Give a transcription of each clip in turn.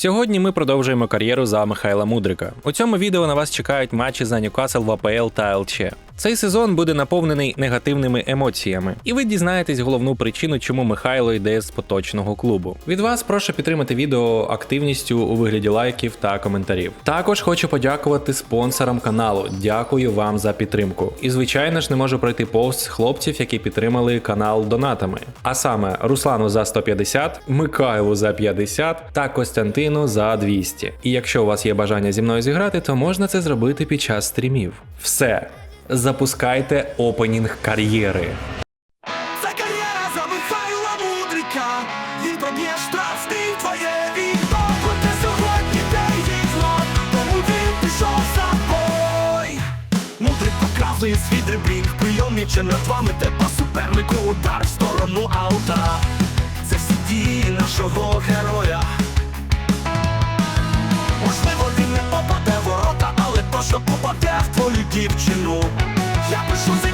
Сьогодні ми продовжуємо кар'єру за Михайла Мудрика. У цьому відео на вас чекають матчі за Ньюкасл в АПЛ та ЛЧ. Цей сезон буде наповнений негативними емоціями, і ви дізнаєтесь головну причину, чому Михайло йде з поточного клубу. Від вас прошу підтримати відео активністю у вигляді лайків та коментарів. Також хочу подякувати спонсорам каналу. Дякую вам за підтримку. І звичайно ж не можу пройти повз хлопців, які підтримали канал донатами. А саме Руслану за 150, Микайлу за 50 та Костянтину за 200. І якщо у вас є бажання зі мною зіграти, то можна це зробити під час стрімів. Все. Запускайте опенінг кар'єри. Це кар'єра за Михайла Мудрика штрафний в твоє вікно. Проте сьогодні зло Тому він пішов за бой. Мудрик покрав свій дриблінг Прийом м'яча над вами Тепа супернику. Удар в сторону аута Це всі дії нашого героя точно попаде в твою дівчину. Я пишу цей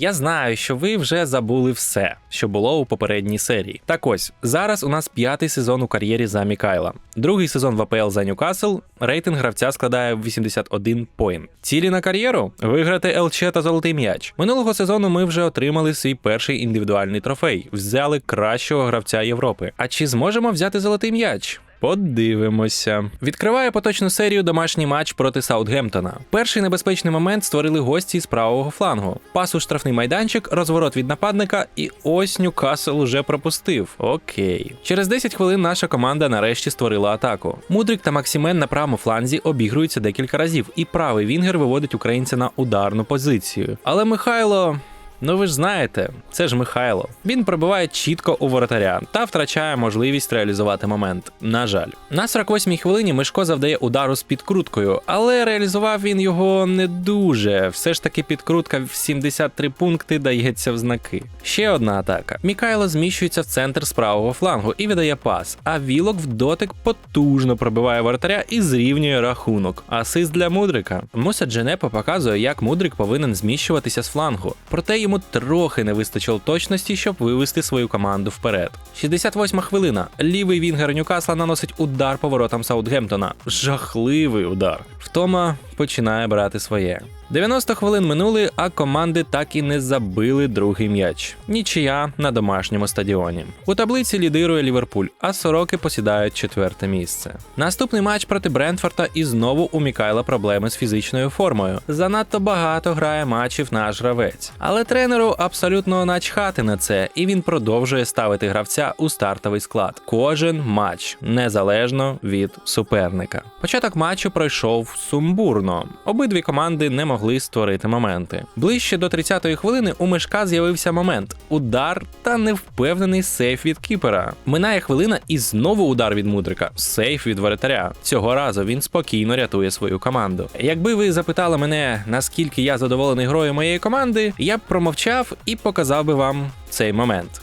Я знаю, що ви вже забули все, що було у попередній серії. Так ось зараз у нас п'ятий сезон у кар'єрі за Мікайла. Другий сезон в АПЛ за Ньюкасл. Рейтинг гравця складає 81 поінт. Цілі на кар'єру виграти ЛЧ та золотий м'яч. Минулого сезону ми вже отримали свій перший індивідуальний трофей. Взяли кращого гравця Європи. А чи зможемо взяти золотий м'яч? Подивимося. Відкриває поточну серію домашній матч проти Саутгемптона. Перший небезпечний момент створили гості з правого флангу. Пас у штрафний майданчик, розворот від нападника, і ось Ньюкасл уже пропустив. Окей. Через 10 хвилин наша команда нарешті створила атаку. Мудрик та Максимен на правому фланзі обігруються декілька разів, і правий Вінгер виводить українця на ударну позицію. Але Михайло. Ну ви ж знаєте, це ж Михайло. Він пробиває чітко у воротаря та втрачає можливість реалізувати момент. На жаль, на 48-й хвилині Мишко завдає удару з підкруткою, але реалізував він його не дуже. Все ж таки підкрутка в 73 пункти дається в знаки. Ще одна атака. Мікайло зміщується в центр з правого флангу і віддає пас. А Вілок в дотик потужно пробиває воротаря і зрівнює рахунок. Асист для Мудрика. Муся Дженепо показує, як Мудрик повинен зміщуватися з флангу. Проте йому трохи не вистачило точності, щоб вивести свою команду вперед. 68 хвилина. Лівий вінгер Ньюкасла наносить удар поворотам Саутгемптона. Жахливий удар. Втома починає брати своє. 90 хвилин минули, а команди так і не забили другий м'яч. Нічия на домашньому стадіоні. У таблиці лідирує Ліверпуль, а сороки посідають четверте місце. Наступний матч проти Брентфорта і знову у Мікайла проблеми з фізичною формою. Занадто багато грає матчів наш гравець. Але тренеру абсолютно начхати на це, і він продовжує ставити гравця у стартовий склад. Кожен матч незалежно від суперника. Початок матчу пройшов сумбурно. Обидві команди не могли створити моменти. Ближче до 30-ї хвилини у мешка з'явився момент: удар та невпевнений сейф від кіпера. Минає хвилина і знову удар від мудрика. Сейф від воротаря. Цього разу він спокійно рятує свою команду. Якби ви запитали мене, наскільки я задоволений грою моєї команди, я б промовчав і показав би вам цей момент.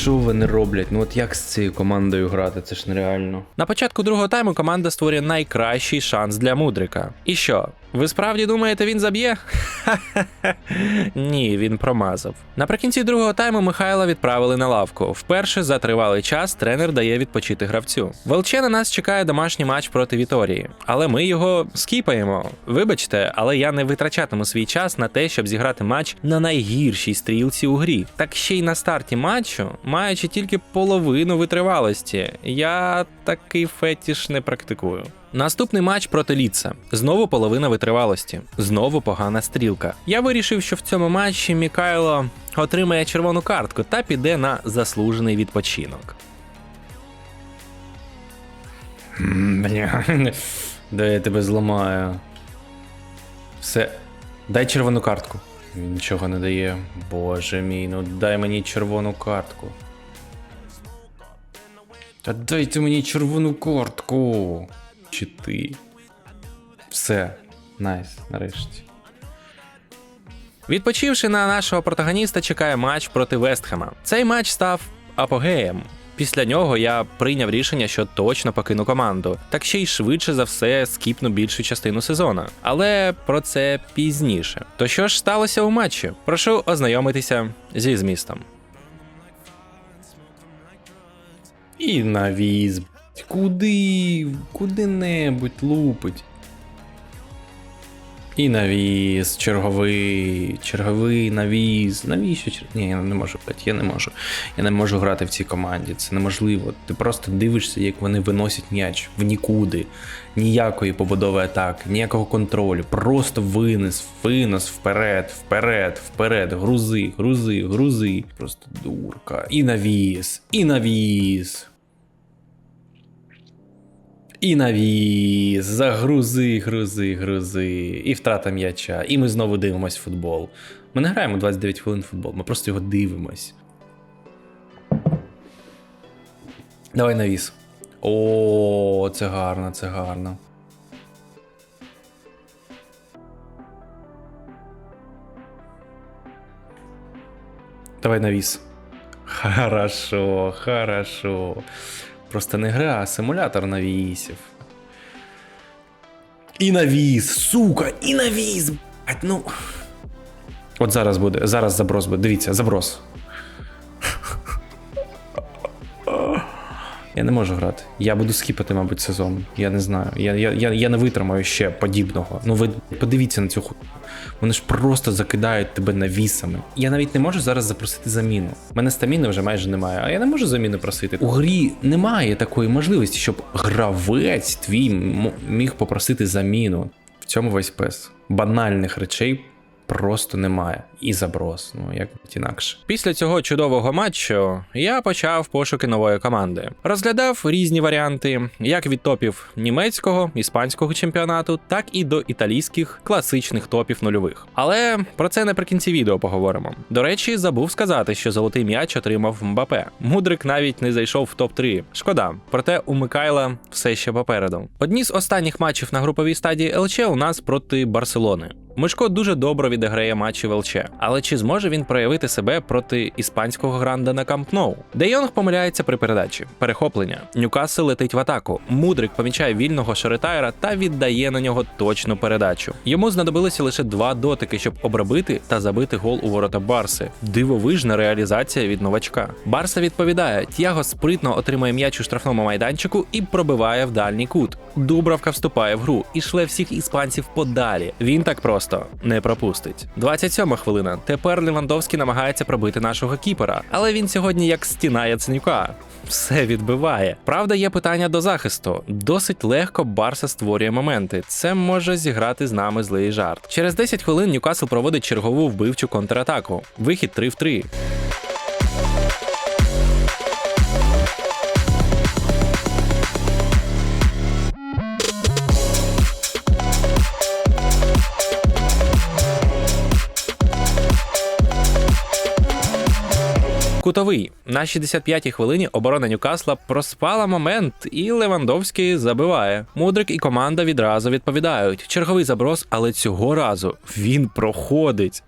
Що вони роблять? Ну от як з цією командою грати? Це ж нереально. На початку другого тайму команда створює найкращий шанс для Мудрика. І що? Ви справді думаєте, він заб'є? Ні, він промазав. Наприкінці другого тайму Михайла відправили на лавку. Вперше за тривалий час тренер дає відпочити гравцю. Велче на нас чекає домашній матч проти Віторії, але ми його скіпаємо. Вибачте, але я не витрачатиму свій час на те, щоб зіграти матч на найгіршій стрілці у грі. Так ще й на старті матчу, маючи тільки половину витривалості. Я такий фетіш не практикую. Наступний матч проти Ліца. Знову половина витривалості. Знову погана стрілка. Я вирішив, що в цьому матчі Мікайло отримає червону картку та піде на заслужений відпочинок. Бля. Да я тебе зламаю. Все. Дай червону картку. Він нічого не дає. Боже мій, ну дай мені червону картку. Та дайте мені червону картку. Чи ти? Все. Найс, нарешті. Відпочивши на нашого протагоніста, чекає матч проти Вестхема. Цей матч став апогеєм. Після нього я прийняв рішення, що точно покину команду, так ще й швидше за все скіпну більшу частину сезону. Але про це пізніше. То що ж сталося у матчі? Прошу ознайомитися зі змістом. І навіз. Куди? Куди-небудь лупить. І навіз, черговий, черговий навіз. Навіщо? Ні, я не можу, блядь, я не можу. Я не можу грати в цій команді. Це неможливо. Ти просто дивишся, як вони виносять м'яч в нікуди. Ніякої побудови атаки, ніякого контролю. Просто винес, винос вперед, вперед, вперед. Грузи, грузи, грузи. Просто дурка. І навіз, і навіз. І навіз, загрузи, грузи, грузи, і втрата м'яча, і ми знову дивимось футбол. Ми не граємо 29 хвилин футбол, ми просто його дивимось. Давай навіс. О, це гарно, це гарно. Давай навіс. Хорошо, хорошо. Просто не гра, а симулятор навісів. І навіс, сука, і навіс. Ну. От зараз буде, зараз заброс буде. Дивіться, заброс. Я не можу грати. Я буду скіпати, мабуть, сезон. Я не знаю. Я, я, я, я не витримаю ще подібного. Ну ви подивіться на цю ху. Вони ж просто закидають тебе навісами. Я навіть не можу зараз запросити заміну. У мене стаміни вже майже немає, а я не можу заміну просити. У грі немає такої можливості, щоб гравець твій міг попросити заміну. В цьому весь пес. Банальних речей просто немає. І заброс, ну як інакше. Після цього чудового матчу я почав пошуки нової команди. Розглядав різні варіанти, як від топів німецького, іспанського чемпіонату, так і до італійських класичних топів нульових. Але про це наприкінці відео поговоримо. До речі, забув сказати, що золотий м'яч отримав Мбапе. Мудрик навіть не зайшов в топ 3 Шкода, проте у Микайла все ще попереду. Одні з останніх матчів на груповій стадії ЛЧ у нас проти Барселони. Мишко дуже добре відіграє матчі в ЛЧ, але чи зможе він проявити себе проти іспанського гранда на Камп Ноу? Де Йонг помиляється при передачі, перехоплення. Ньюкасл летить в атаку. Мудрик помічає вільного Шеретайра та віддає на нього точну передачу. Йому знадобилося лише два дотики, щоб обробити та забити гол у ворота Барси. Дивовижна реалізація від новачка. Барса відповідає: Тяго спритно отримує м'яч у штрафному майданчику і пробиває в дальній кут. Дубравка вступає в гру і шле всіх іспанців подалі. Він так просто не пропустить. 27 хвилина. Тепер Левандовський намагається пробити нашого кіпера, але він сьогодні як стіна Яценюка. Все відбиває. Правда, є питання до захисту. Досить легко Барса створює моменти. Це може зіграти з нами злий жарт. Через 10 хвилин Ньюкасл проводить чергову вбивчу контратаку. Вихід 3 в 3. Кутовий на 65-й хвилині оборона Ньюкасла проспала момент, і Левандовський забиває. Мудрик і команда відразу відповідають. Черговий заброс, але цього разу він проходить.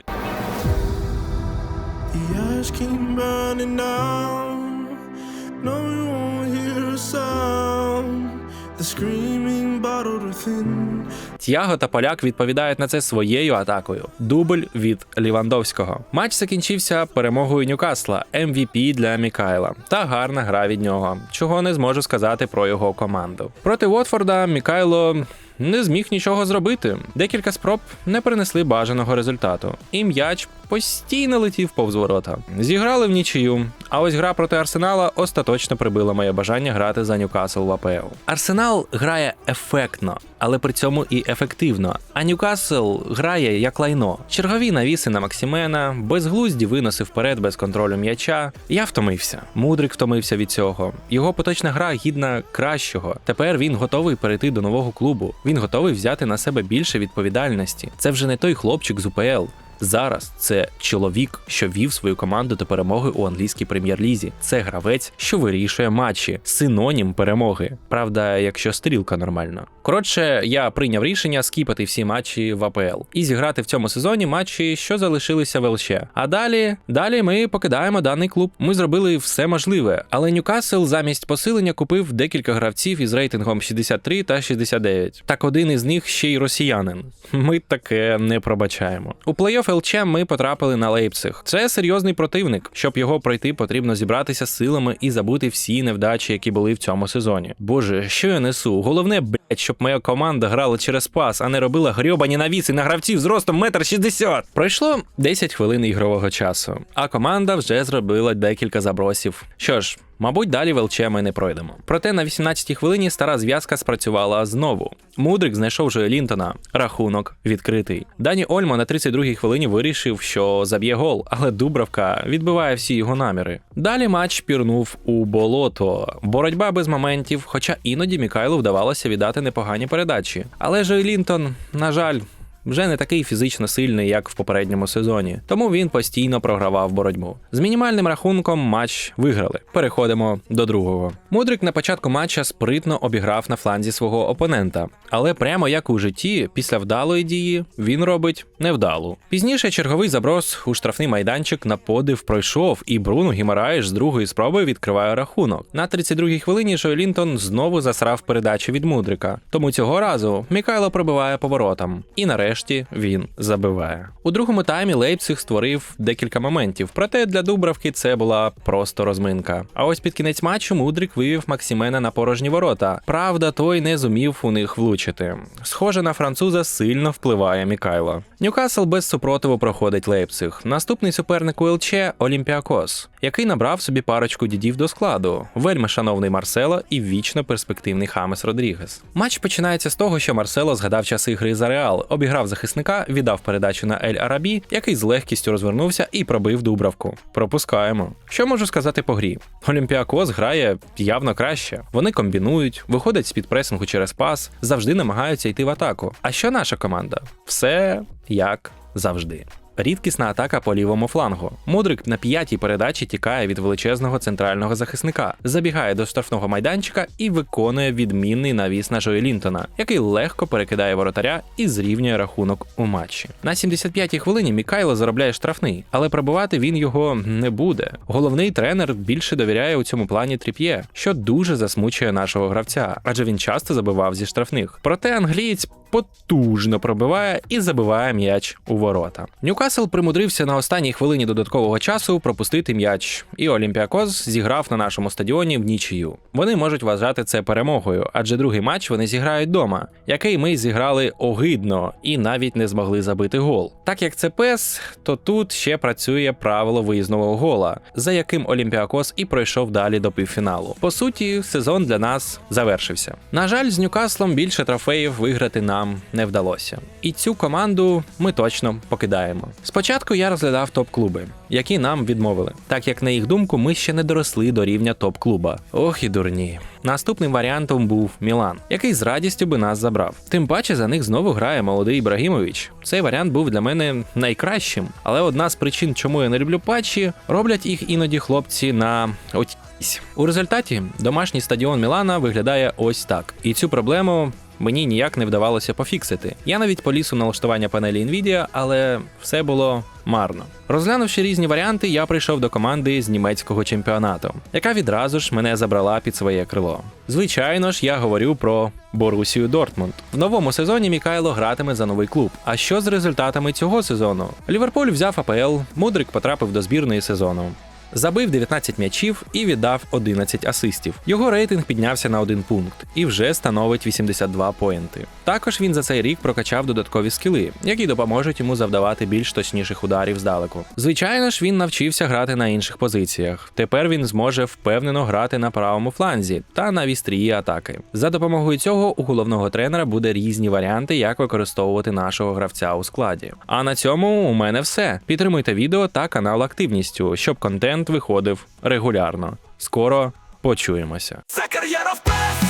The screaming bottled within. Тяго та поляк відповідають на це своєю атакою. Дубль від Лівандовського. Матч закінчився перемогою Ньюкасла, MVP для Мікайла. Та гарна гра від нього, чого не зможу сказати про його команду. Проти Уотфорда Мікайло не зміг нічого зробити. Декілька спроб не принесли бажаного результату. І м'яч постійно летів повз ворота. Зіграли в нічию. А ось гра проти Арсенала остаточно прибила моє бажання грати за Ньюкасл в АПЛ. Арсенал грає ефектно, але при цьому і ефективно. А Ньюкасл грає як лайно. Чергові навіси на Максимена, безглузді виноси вперед без контролю м'яча. Я втомився. Мудрик втомився від цього. Його поточна гра гідна кращого. Тепер він готовий перейти до нового клубу. Він готовий взяти на себе більше відповідальності. Це вже не той хлопчик з УПЛ. Зараз це чоловік, що вів свою команду до перемоги у англійській прем'єр-лізі. Це гравець, що вирішує матчі, синонім перемоги. Правда, якщо стрілка нормальна. Коротше, я прийняв рішення скіпати всі матчі в АПЛ і зіграти в цьому сезоні матчі, що залишилися в ЛЧ. А далі, далі ми покидаємо даний клуб. Ми зробили все можливе, але Ньюкасл замість посилення купив декілька гравців із рейтингом 63 та 69. Так один із них ще й росіянин. Ми таке не пробачаємо. У плей-офф ЛЧ ми потрапили на Лейпциг. Це серйозний противник. Щоб його пройти, потрібно зібратися силами і забути всі невдачі, які були в цьому сезоні. Боже, що я несу? Головне, блять, щоб моя команда грала через пас, а не робила грьобані навіси на гравців з ростом метр шістдесят. Пройшло 10 хвилин ігрового часу, а команда вже зробила декілька забросів. Що ж. Мабуть, далі в ЛЧ ми не пройдемо. Проте на 18-й хвилині стара зв'язка спрацювала знову. Мудрик знайшов Джоя Лінтона. Рахунок відкритий. Дані Ольмо на 32-й хвилині вирішив, що заб'є гол, але Дубравка відбиває всі його наміри. Далі матч пірнув у болото. Боротьба без моментів, хоча іноді Мікайлу вдавалося віддати непогані передачі. Але Джой Лінтон, на жаль, вже не такий фізично сильний, як в попередньому сезоні, тому він постійно програвав боротьбу. З мінімальним рахунком матч виграли. Переходимо до другого. Мудрик на початку матча спритно обіграв на фланзі свого опонента, але прямо як у житті, після вдалої дії він робить невдалу. Пізніше черговий заброс у штрафний майданчик на подив пройшов, і Бруно Гімараєш з другої спроби відкриває рахунок. На 32-й хвилині Лінтон знову засрав передачу від Мудрика. Тому цього разу Мікайло пробиває поворотом. І нарешті він забиває. У другому таймі Лейпциг створив декілька моментів, проте для Дубравки це була просто розминка. А ось під кінець матчу Мудрик вивів Максимена на порожні ворота. Правда, той не зумів у них влучити. Схоже на француза сильно впливає Мікайло. Ньюкасл без супротиву проходить Лейпциг. Наступний суперник у ЛЧ Олімпіакос, який набрав собі парочку дідів до складу. Вельми шановний Марсело і вічно перспективний Хамес Родрігес. Матч починається з того, що Марсело згадав часи гри за Реал, обіграв захисника, віддав передачу на Ель Арабі, який з легкістю розвернувся і пробив Дубравку. Пропускаємо. Що можу сказати по грі? Олімпіакос грає явно краще. Вони комбінують, виходять з під пресингу через пас, завжди намагаються йти в атаку. А що наша команда? Все як завжди. Рідкісна атака по лівому флангу. Мудрик на п'ятій передачі тікає від величезного центрального захисника, забігає до штрафного майданчика і виконує відмінний навіс на Жої Лінтона, який легко перекидає воротаря і зрівнює рахунок у матчі. На 75-й хвилині Мікайло заробляє штрафний, але пробивати він його не буде. Головний тренер більше довіряє у цьому плані тріп'є, що дуже засмучує нашого гравця, адже він часто забивав зі штрафних. Проте англієць потужно пробиває і забиває м'яч у ворота. Ньюкасл примудрився на останній хвилині додаткового часу пропустити м'яч, і Олімпіакос зіграв на нашому стадіоні в нічию. Вони можуть вважати це перемогою, адже другий матч вони зіграють вдома, який ми зіграли огидно і навіть не змогли забити гол. Так як це пес, то тут ще працює правило виїзного гола, за яким Олімпіакос і пройшов далі до півфіналу. По суті, сезон для нас завершився. На жаль, з Ньюкаслом більше трофеїв виграти нам не вдалося. І цю команду ми точно покидаємо. Спочатку я розглядав топ-клуби, які нам відмовили, так як на їх думку ми ще не доросли до рівня топ-клуба. Ох і дурні. Наступним варіантом був Мілан, який з радістю би нас забрав. Тим паче за них знову грає молодий Ібрагімович. Цей варіант був для мене найкращим, але одна з причин, чому я не люблю патчі, роблять їх іноді хлопці на отісь. У результаті домашній стадіон Мілана виглядає ось так. І цю проблему мені ніяк не вдавалося пофіксити. Я навіть поліз у налаштування панелі Nvidia, але все було марно. Розглянувши різні варіанти, я прийшов до команди з німецького чемпіонату, яка відразу ж мене забрала під своє крило. Звичайно ж, я говорю про Борусію Дортмунд. В новому сезоні Мікайло гратиме за новий клуб. А що з результатами цього сезону? Ліверпуль взяв АПЛ, Мудрик потрапив до збірної сезону. Забив 19 м'ячів і віддав 11 асистів. Його рейтинг піднявся на один пункт і вже становить 82 поінти. Також він за цей рік прокачав додаткові скіли, які допоможуть йому завдавати більш точніших ударів здалеку. Звичайно ж, він навчився грати на інших позиціях. Тепер він зможе впевнено грати на правому фланзі та на вістрії атаки. За допомогою цього у головного тренера буде різні варіанти, як використовувати нашого гравця у складі. А на цьому у мене все. Підтримуйте відео та канал активністю, щоб контент виходив регулярно. Скоро почуємося. Це кар'єра в пес,